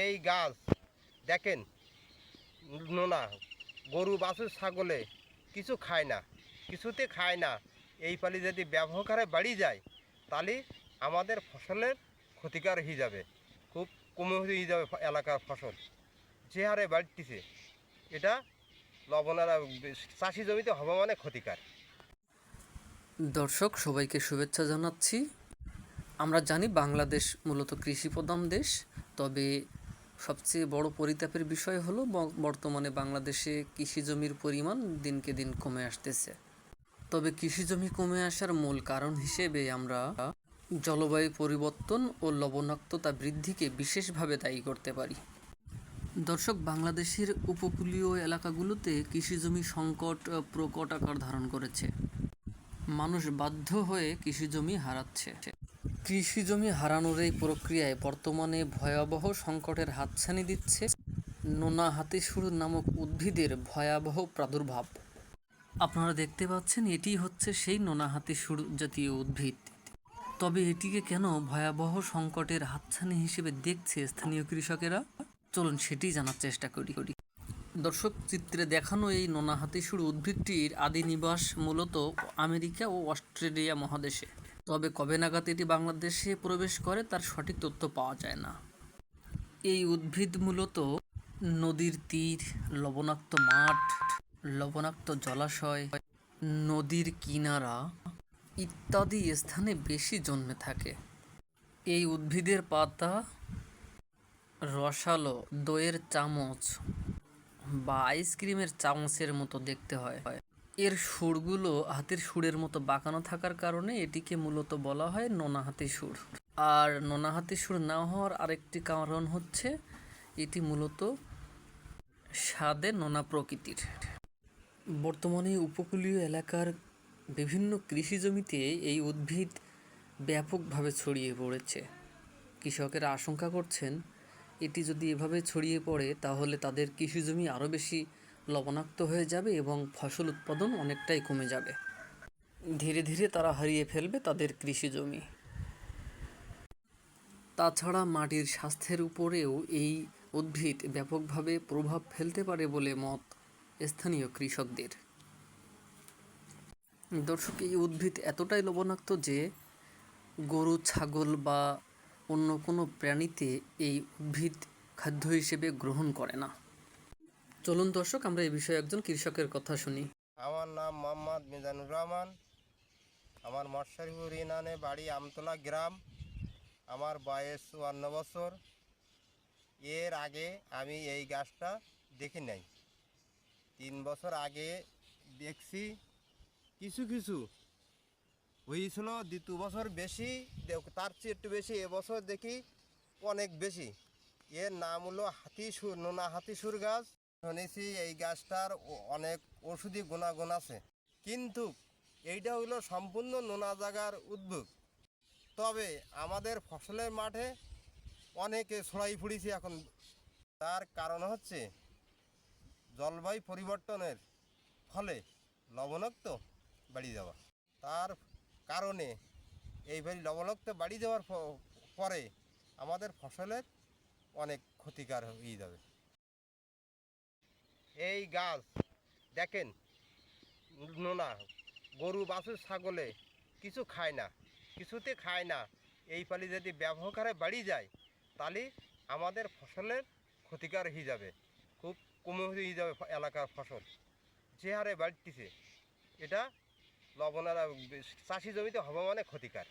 এই গাছ, দেখেন, নোনা, গরু, বাছুর, ছাগলে কিছু খায় না, কিছুতে খায় না। এই পালি যদি ব্যবহার হারে বাড়ি যায়, তাহলে আমাদের ফসলের ক্ষতিকার হয়ে যাবে, খুব কমে হয়ে যাবে এলাকার ফসল। যে হারে বাড়তিছে, এটা লবণের চাষি জমিতে হবে মানে ক্ষতিকার। দর্শক, সবাইকে শুভেচ্ছা জানাচ্ছি। আমরা জানি বাংলাদেশ মূলত কৃষি প্রধান দেশ, তবে সবচেয়ে বড় পরিতাপের বিষয় হলো বর্তমানে বাংলাদেশে কৃষি জমির পরিমাণ দিনকে দিন কমে আসতেছে। তবে কৃষি জমি কমে আসার মূল কারণ হিসেবে আমরা জলবায়ু পরিবর্তন ও লবণাক্ততা বৃদ্ধিকে বিশেষভাবে দায়ী করতে পারি। দর্শক, বাংলাদেশের উপকূলীয় এলাকাগুলোতে কৃষি জমি সংকট প্রকট আকার ধারণ করেছে। মানুষ বাধ্য হয়ে কৃষি জমি হারাচ্ছে। কৃষি জমি হারানোর এই প্রক্রিয়ায় বর্তমানে ভয়াবহ সংকটের হাতছানি দিচ্ছে নোনা হাতিসুর নামক উদ্ভিদের ভয়াবহ প্রাদুর্ভাব। আপনারা দেখতে পাচ্ছেন এটি হচ্ছে সেই নোনা হাতিসুর জাতীয় উদ্ভিদ। তবে এটিকে কেন ভয়াবহ সংকটের হাতছানি হিসেবে দেখছে স্থানীয় কৃষকেরা? চলুন সেটি জানার চেষ্টা করি করি। দর্শক, চিত্রে দেখানো এই নোনা হাতিসুর উদ্ভিদটির আদি নিবাস মূলত আমেরিকা ও অস্ট্রেলিয়া মহাদেশে। তবে কবে নাগাদ এটি বাংলাদেশে প্রবেশ করে তার সঠিক তথ্য পাওয়া যায় না। এই উদ্ভিদ মূলত নদীর তীর, লবণাক্ত মাঠ, লবণাক্ত জলাশয়, নদীর কিনারা ইত্যাদি স্থানে বেশি জন্মে থাকে। এই উদ্ভিদের পাতা রসালো, দইয়ের চামচ বা আইসক্রিমের চামচের মতো দেখতে হয়। এর সুরগুলো, হাতের সুরের মতো বাঁকানো থাকার কারণে এটিকে মূলত বলা হয় নোনা হাতি সুর। আর নোনা হাতি সুর না হওয়ার আরেকটি কারণ হচ্ছে, এটি মূলত স্বাদে নোনা প্রকৃতির। বর্তমানে উপকূলীয় এলাকার বিভিন্ন কৃষি জমিতে এই উদ্ভিদ ব্যাপকভাবে ছড়িয়ে পড়েছে। কৃষকেরা আশঙ্কা করছেন, এটি যদি এভাবে ছড়িয়ে পড়ে, তাহলে তাদের কৃষি জমি আরও বেশি লবণাক্ত হয়ে যাবে এবং ফসল উৎপাদন অনেকটাই কমে যাবে। ধীরে ধীরে তারা হারিয়ে ফেলবে তাদের কৃষি জমি। তাছাড়া মাটির স্বাস্থ্যের উপরেও এই উদ্ভিদ ব্যাপকভাবে প্রভাব ফেলতে পারে বলে মত স্থানীয় কৃষকদের। দর্শক, এই উদ্ভিদ এতটাই লবণাক্ত যে গরু, ছাগল বা অন্য কোনো প্রাণীতে এই উদ্ভিদ খাদ্য হিসেবে গ্রহণ করে না। চলুন দর্শক, আমরা এই বিষয়ে একজন কৃষকের কথা শুনি। আমার নাম মোহাম্মদ মিজানুর রহমান। আমার মৎস্যরিপুর ইনানে বাড়ি আমতলা গ্রাম। আমার বয়স চুয়ান্ন বছর। এর আগে আমি এই গাছটা দেখি নাই। তিন বছর আগে দেখছি, কিছু কিছু হয়েছিল দ্বিতীয় বছর বেশি তার চেয়ে একটু বেশি এবছর দেখি অনেক বেশি। এর নাম হলো হাতি সুর নোনা হাতি সুর গাছ। শুনেছি এই গাছটার অনেক ওষুধি গুণাগুণ আছে। কিন্তু এইটা হলো সম্পূর্ণ নোনা জায়গার উদ্যোগ তবে আমাদের ফসলের মাঠে অনেকে ছড়াই ফুড়িছে এখন। তার কারণ হচ্ছে জলবায়ু পরিবর্তনের ফলে লবণাক্ত বাড়ি যাওয়া। তার কারণে এইভাবে লবণাক্ত বাড়ি যাওয়ার পরে আমাদের ফসলের অনেক ক্ষতিকার হয়ে যাবে। এই গাছ, দেখেন, নোনা, গরু, বাছুর, ছাগলে কিছু খায় না, কিছুতে খায় না। এই পালি যদি ব্যবহার হারে বাড়ি যায়, তাহলে আমাদের ফসলের ক্ষতিকার হয়ে যাবে, খুব কমে হয়ে যাবে এলাকার ফসল। যে হারে বাড়তিছে, এটা লবণের, চাষি জমিতে হবে মানে ক্ষতিকার।